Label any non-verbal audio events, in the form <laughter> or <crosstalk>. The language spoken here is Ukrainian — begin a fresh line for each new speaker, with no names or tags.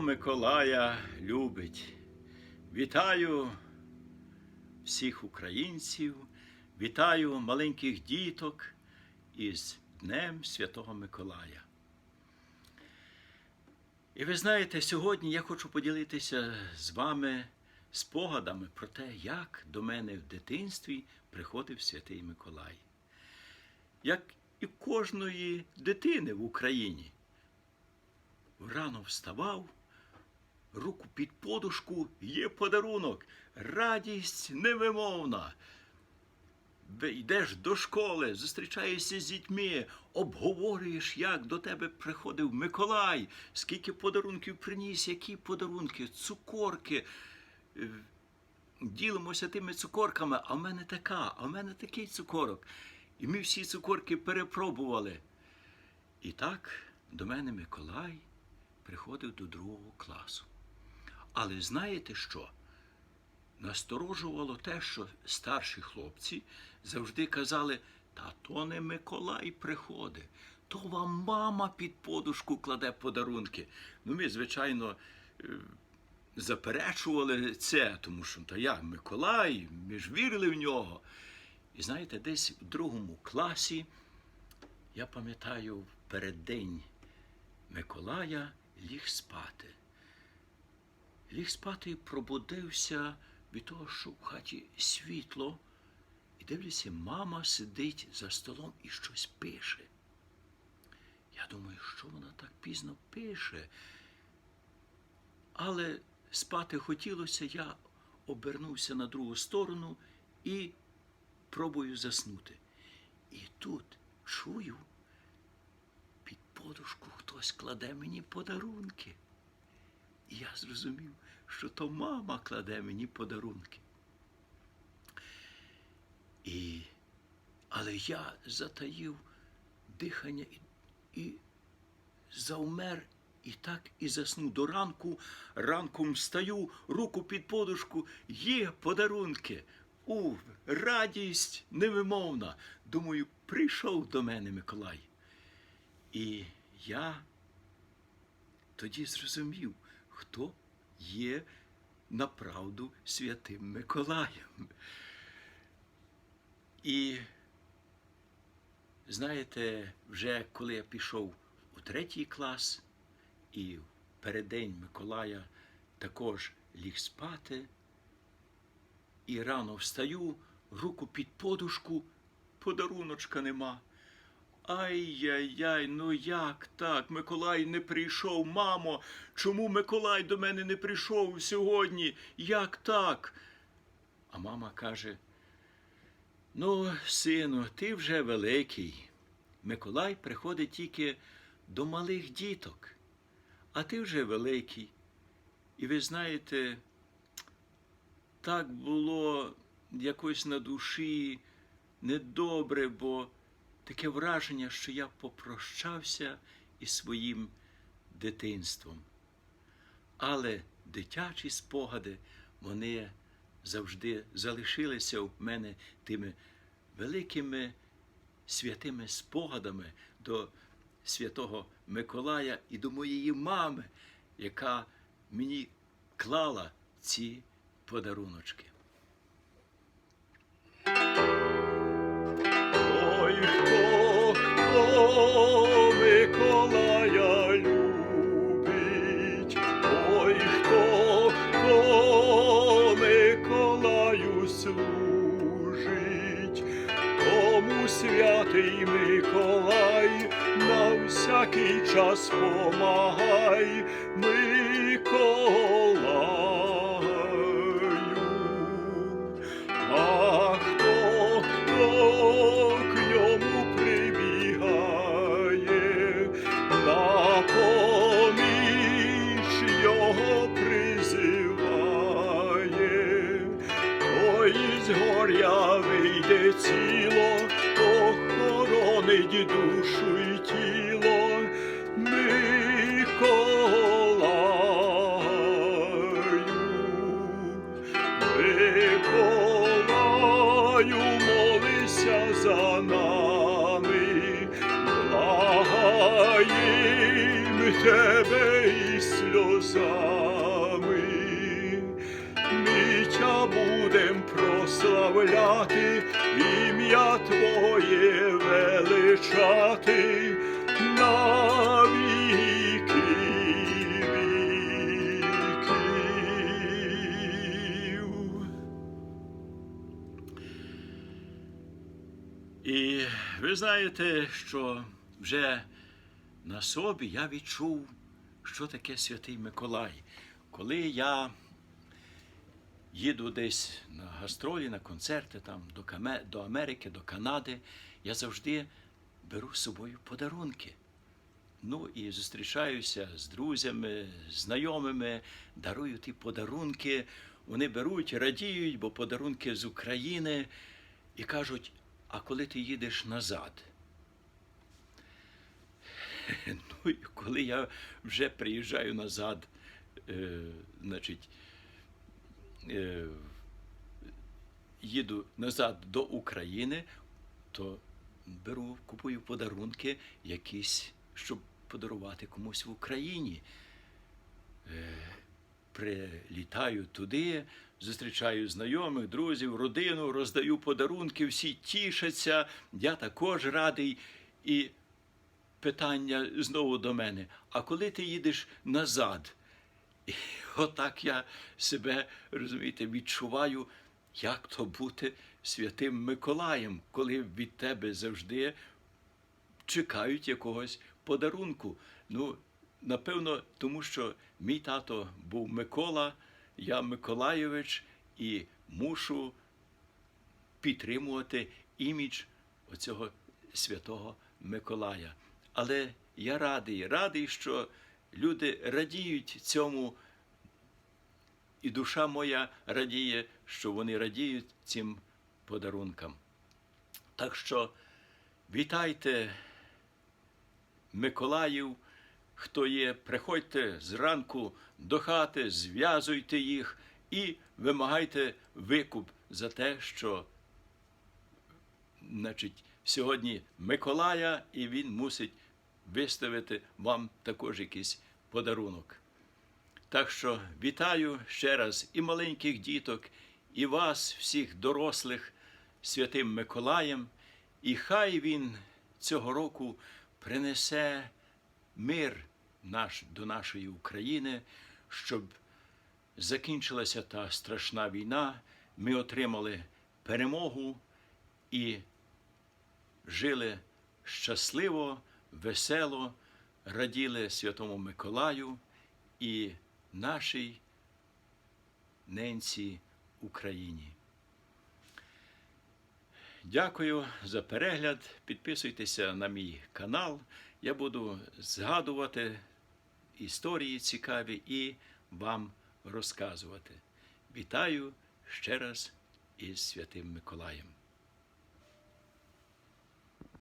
Миколая любить? Вітаю всіх українців, вітаю маленьких діток із Днем Святого Миколая. І ви знаєте, сьогодні я хочу поділитися з вами спогадами про те, як до мене в дитинстві приходив святий Миколай. Як і кожної дитини в Україні рано вставав, руку під подушку, є подарунок, радість невимовна. Йдеш до школи, зустрічаєшся з дітьми, обговорюєш, як до тебе приходив Миколай, скільки подарунків приніс, які подарунки, цукорки. Е, Ділимося тими цукорками, а в мене така, а в мене такий цукорок. І ми всі цукорки перепробували. І так до мене Миколай приходив до другого класу. Але знаєте що? Насторожувало те, що старші хлопці завжди казали, та то не Миколай приходить, то вам мама під подушку кладе подарунки. Ну, ми, звичайно, е, заперечували це, тому що та я Миколай, ми ж вірили в нього. І знаєте, десь в другому класі, я пам'ятаю, переддень Миколая ліг спати. Ліг спати і пробудився від того, що в хаті світло, і дивлюся, мама сидить за столом і щось пише. Я думаю, що вона так пізно пише. Але спати хотілося, я обернувся на другу сторону і пробую заснути. І тут чую, під подушку хтось кладе мені подарунки. І я зрозумів, що то мама кладе мені подарунки. І... Але я затаїв дихання і, і завмер, і так і заснув до ранку. Ранком встаю, руку під подушку, є подарунки. У, радість невимовна. Думаю, прийшов до мене Миколай. І я тоді зрозумів, хто є направду святим Миколаєм. І знаєте, вже коли я пішов у третій клас, і в переддень Миколая також ліг спати, і рано встаю, руку під подушку, подаруночка нема. Ай-яй-яй, ну як так? Миколай не прийшов, мамо. Чому Миколай до мене не прийшов сьогодні? Як так? А мама каже: Ну, сину, ти вже великий. Миколай приходить тільки до малих діток, а ти вже великий. І ви знаєте, так було якось на душі недобре, бо таке враження, що я попрощався із своїм дитинством. Але дитячі спогади, вони завжди залишилися в мене тими великими святими спогадами до святого Миколая і до моєї мами, яка мені клала ці подаруночки. Ой, Миколая любить, ой, хто, хто Миколаю служить, тому святий Миколай на всякий час помагай. Миколаю. З горя вийде ціло, охоронить душу й тіло. Миколаю, Миколаю, молися за нами, благаєм тебе сльозами. Ми тя будем прославляти, ім'я Твоє величати на віки віків. І ви знаєте, що вже на собі я відчув, що таке Святий Миколай. Коли я їду десь на гастролі, на концерти там, до, Каме- до Америки, до Канади, я завжди беру з собою подарунки. Ну і зустрічаюся з друзями, знайомими, дарую ті подарунки. Вони беруть, радіють, бо подарунки з України і кажуть: а коли ти їдеш назад? <laughs> Ну, і коли я вже приїжджаю назад, е, значить, їду назад до України, то беру, купую подарунки якісь, щоб подарувати комусь в Україні. Е, Прилітаю туди, зустрічаю знайомих, друзів, родину, роздаю подарунки, всі тішаться, я також радий. І питання знову до мене: а коли ти їдеш назад? І отак я себе, розумієте, відчуваю, як то бути святим Миколаєм, коли від тебе завжди чекають якогось подарунку. Ну, напевно, тому що мій тато був Микола, я Миколайович, і мушу підтримувати імідж оцього святого Миколая. Але я радий, радий, що люди радіють цьому, і душа моя радіє, що вони радіють цим подарункам. Так що вітайте Миколаїв, хто є, приходьте зранку до хати, зв'язуйте їх і вимагайте викуп за те, що значить, сьогодні Миколая, і він мусить виставити вам також якийсь подарунок. Так що вітаю ще раз і маленьких діток, і вас, всіх дорослих, святим Миколаєм, і хай він цього року принесе мир наш до нашої України, щоб закінчилася та страшна війна, ми отримали перемогу і жили щасливо, весело, раділи Святому Миколаю і нашій ненці Україні. Дякую за перегляд. Підписуйтеся на мій канал. Я буду згадувати історії цікаві і вам розказувати. Вітаю ще раз із Святим Миколаєм.